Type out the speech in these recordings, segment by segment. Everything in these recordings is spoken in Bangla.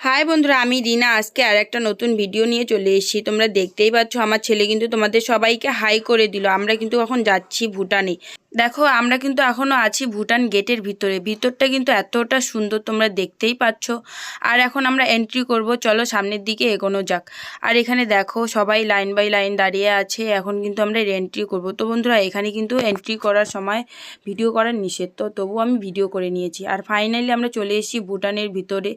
হাই বন্ধুরা, আমি রিনা। আজকে আর একটা নতুন ভিডিও নিয়ে চলে এসেছি। তোমরা দেখতেই পাচ্ছ, আমার ছেলে কিন্তু তোমাদের সবাইকে হাই করে দিল। আমরা কিন্তু এখন যাচ্ছি ভুটানে। দেখো, আমরা কিন্তু এখনও আছি ভুটান গেটের ভিতরে। ভিতরটা কিন্তু এতটা সুন্দর, তোমরা দেখতেই পাচ্ছ। আর এখন আমরা এন্ট্রি করব। চলো সামনের দিকে এগোনো যাক। আর এখানে দেখো, সবাই লাইন বাই লাইন দাঁড়িয়ে আছে। এখন কিন্তু আমরা এন্ট্রি করব। তো বন্ধুরা, এখানে কিন্তু এন্ট্রি করার সময় ভিডিও করার নিষেধ। তো তবুও আমি ভিডিও করে নিয়েছি। আর ফাইনালি আমরা চলে এসেছি ভুটানের ভিতরে।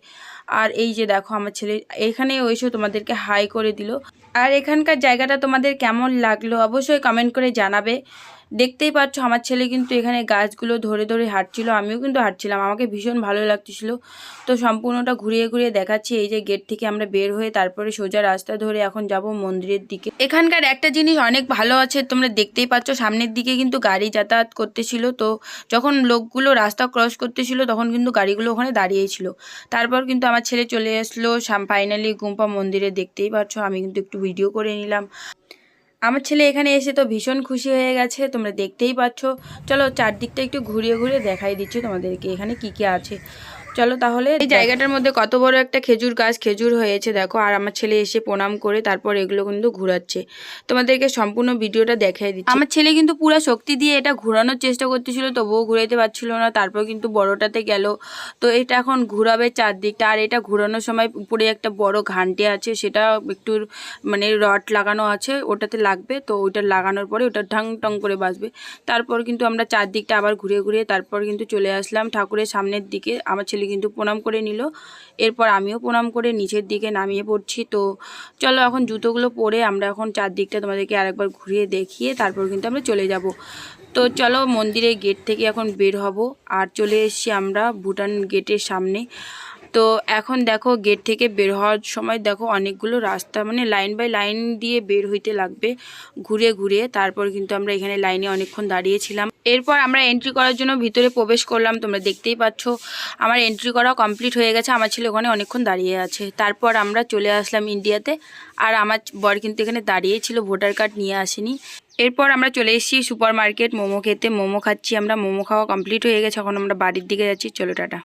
আর এই যে দেখো আমার ছেলে এখানে এসেও তোমাদেরকে হাই করে দিল। আর এখানকার জায়গাটা তোমাদের কেমন লাগল অবশ্যই কমেন্ট করে জানাবে। দেখতেই পাচ্ছ আমার ছেলে কিন্তু এখানে গাছগুলো ধরে ধরে হাঁটছিল, আমিও কিন্তু হাঁটছিলাম, আমাকে ভীষণ ভালো লাগতেছিল। তো সম্পূর্ণটা ঘুরিয়ে ঘুরিয়ে দেখাচ্ছি, এই যে গেট থেকে আমরা বের হয়ে তারপরে সোজা রাস্তা ধরে এখন যাব মন্দিরের দিকে। এখানকার একটা জিনিস অনেক ভালো আছে, তোমরা দেখতেই পাচ্ছ সামনের দিকে কিন্তু গাড়ি যাতায়াত করতেছিল, তো যখন লোকগুলো রাস্তা ক্রস করতেছিল তখন কিন্তু গাড়িগুলো ওখানে দাঁড়িয়েছিল তারপর কিন্তু আমার ছেলে চলে আসলো ফাইনালি গুম্পা মন্দিরে দেখতেই পাচ্ছ, আমি কিন্তু একটু ভিডিও করে নিলাম। আমার ছেলে এখানে এসে তো ভীষণ খুশি হয়ে গেছে, তোমরা দেখতেই পাচ্ছ। চলো চারদিকটা একটু ঘুরিয়ে ঘুরিয়ে দেখাই দিচ্ছি তোমাদেরকে, এখানে কি কি আছে। চলো তাহলে এই জায়গাটার মধ্যে কত বড় একটা খেজুর গাছ খেজুর হয়েছে দেখো। আর আমার ছেলে এসে প্রণাম করে তারপর এগুলো কিন্তু ঘোরাচ্ছে। তোমাদেরকে সম্পূর্ণ ভিডিওটা দেখাই দিচ্ছি। আমার ছেলে কিন্তু পুরো শক্তি দিয়ে এটা ঘোরানোর চেষ্টা করতেছিল তবুও ঘুরাইতে পারছিল না। তারপর কিন্তু বড়টাতে গেল। তো এটা এখন ঘুরাবে চারদিকটা। আর এটা ঘোরানোর সময় উপরে একটা বড় ঘান্টি আছে সেটা একটু মানে রড লাগানো আছে ওটাতে লাগবে। তো ওইটা লাগানোর পরে ওটা ঢং টং করে বাজবে তারপর কিন্তু আমরা চারদিকটা আবার ঘুরে ঘুরে তারপর কিন্তু চলে আসলাম ঠাকুরের সামনের দিকে। আমার ছেলে কিন্তু প্রণাম করে নিল। এরপর আমিও প্রণাম করে নিচের দিকে নামিয়ে পড়ছি। তো চলো এখন জুতোগুলো পরে আমরা এখন চারদিকটা তোমাদেরকে আরেকবার ঘুরিয়ে দেখিয়ে তারপর কিন্তু আমরা চলে যাব। তো চলো মন্দিরের গেট থেকে এখন বের হব। আর চলে এসছি আমরা ভুটান গেটের সামনে। তো এখন দেখো গেট থেকে বের হওয়ার সময় দেখো অনেকগুলো রাস্তা মানে লাইন বাই লাইন দিয়ে বের হইতে লাগবে ঘুরে ঘুরে। তারপর কিন্তু আমরা এখানে লাইনে অনেকক্ষণ দাঁড়িয়েছিলাম। এরপর আমরা এন্ট্রি করার জন্য ভিতরে প্রবেশ করলাম, তোমরা দেখতেই পাচ্ছ। আমার এন্ট্রি করা কমপ্লিট হয়ে গেছে, আমার ছেলে ওখানে অনেকক্ষণ দাঁড়িয়ে আছে। তারপর আমরা চলে আসলাম ইন্ডিয়াতে আর আমার বর কিন্তু এখানে দাঁড়িয়ে ছিল ভোটার কার্ড নিয়ে আসেনি। এরপর আমরা চলে এসেছি সুপার মার্কেট মোমো খেতে। মোমো খাচ্ছি আমরা, মোমো খাওয়া কমপ্লিট হয়ে গেছে, এখন আমরা বাড়ির দিকে যাচ্ছি। চলো টাটা।